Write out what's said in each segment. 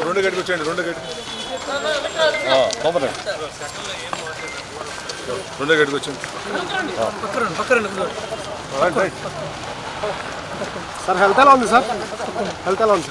రెండు గడికి వచ్చేయండి రెండు గడికి పంపండి రెండో గడికి వచ్చేయండి రైట్ సార్ హెల్త్ ఎలా ఉంది సార్ హెల్త్ ఎలా ఉంది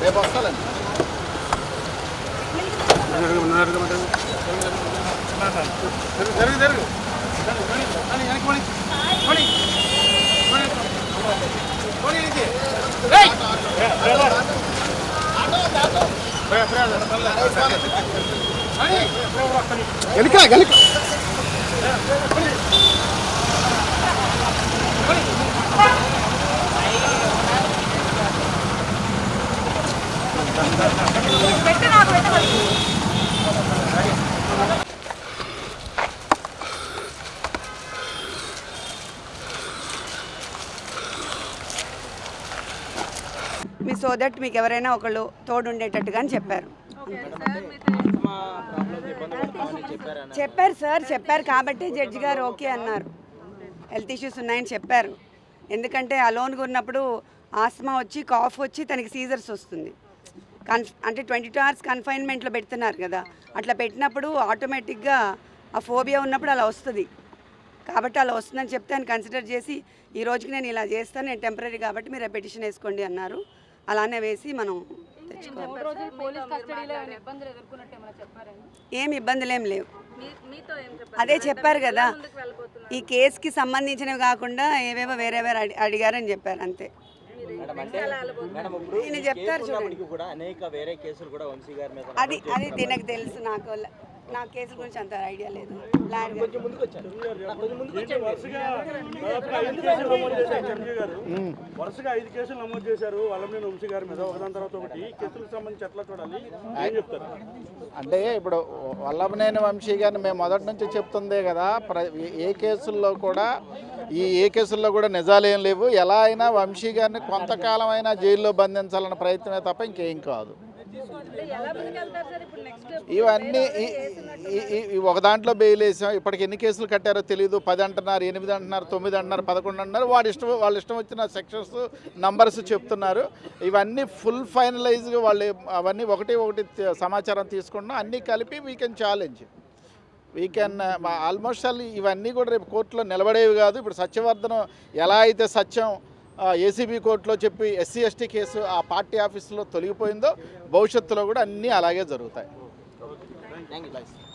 రేపు వస్తానండి జరుగు జరుగు గెలికా గెలిక మీ సో దట్ మీకు ఎవరైనా ఒకళ్ళు తోడు ఉండేటట్టుగా అని చెప్పారు. చెప్పారు సార్ చెప్పారు కాబట్టి జడ్జి గారు ఓకే అన్నారు. హెల్త్ ఇష్యూస్ ఉన్నాయని చెప్పారు. ఎందుకంటే అలోన్గా ఉన్నప్పుడు ఆస్మా వచ్చి కాఫ్ వచ్చి తనకి సీజర్స్ వస్తుంది. కన్ అంటే ట్వంటీ టూ అవర్స్ కన్ఫైన్మెంట్లో పెడుతున్నారు కదా. అట్లా పెట్టినప్పుడు ఆటోమేటిక్గా ఆ ఫోబియా ఉన్నప్పుడు అలా వస్తుంది. కాబట్టి అలా వస్తుందని చెప్తే ఆయన కన్సిడర్ చేసి ఈ రోజుకి నేను ఇలా చేస్తాను నేను టెంపరీ కాబట్టి మీరు పెటిషన్ వేసుకోండి అన్నారు. అలానే వేసి మనం ఏం ఇబ్బందులు ఏం లేవు అదే చెప్పారు కదా. ఈ కేసుకి సంబంధించినవి కాకుండా ఏవేవో వేరే వేరే అడి- అడిగారని చెప్పారు అంతే. ఈయన చెప్తారు చూడండి. కూడా అనేక వేరే కేసులు కూడా వంశీ గారి మీద అది అది దీనికి తెలుసు నాకు. నా కేసు గురించి అంత ఐడియా లేదు. వరుసగా ఐదు కేసులు నమోదు చేశారు. ఎంపీ గారు వరుసగా ఐదు కేసులు నమోదు చేశారు. వల్లమనేని వంశీ గారి మీద. ఒకదాని తర్వాత ఒకటి. కేసులకు సంబంధించి ఎట్లా చూడాలి? ఏం చెప్తారు? అంటే ఇప్పుడు వల్లభనేని వంశీ గారిని మేము మొదటి నుంచి చెప్తుందే కదా ప్ర ఏ కేసుల్లో కూడా ఈ ఏ కేసుల్లో కూడా నిజాలు ఏం లేవు. ఎలా అయినా వంశీ గారిని కొంతకాలం అయినా జైల్లో బంధించాలన్న ప్రయత్నమే తప్ప ఇంకేం కాదు. ఇవన్నీ ఒక దాంట్లో బెయిల్ వేసాం. ఇప్పటికి ఎన్ని కేసులు కట్టారో తెలియదు పది అంటున్నారు ఎనిమిది అంటున్నారు తొమ్మిది అంటున్నారు పదకొండు అంటున్నారు. వాడి ఇష్టం వాళ్ళ ఇష్టం వచ్చిన సెక్షన్స్ నంబర్స్ చెప్తున్నారు. ఇవన్నీ ఫుల్ ఫైనలైజ్గా వాళ్ళు అవన్నీ ఒకటి ఒకటి సమాచారం తీసుకున్నాం అన్నీ కలిపి we can challenge we can almost all ఇవన్నీ కూడా రేపు కోర్టులో నిలబడేవి కాదు. ఇప్పుడు సత్యవర్ధనం ఎలా అయితే సత్యం ఏసీబీ కోర్టులో చెప్పి ఎస్సీ ఎస్టీ కేసు ఆ పార్టీ ఆఫీసులో తొలగిపోయిందో భవిష్యత్తులో కూడా అన్నీ అలాగే జరుగుతాయి.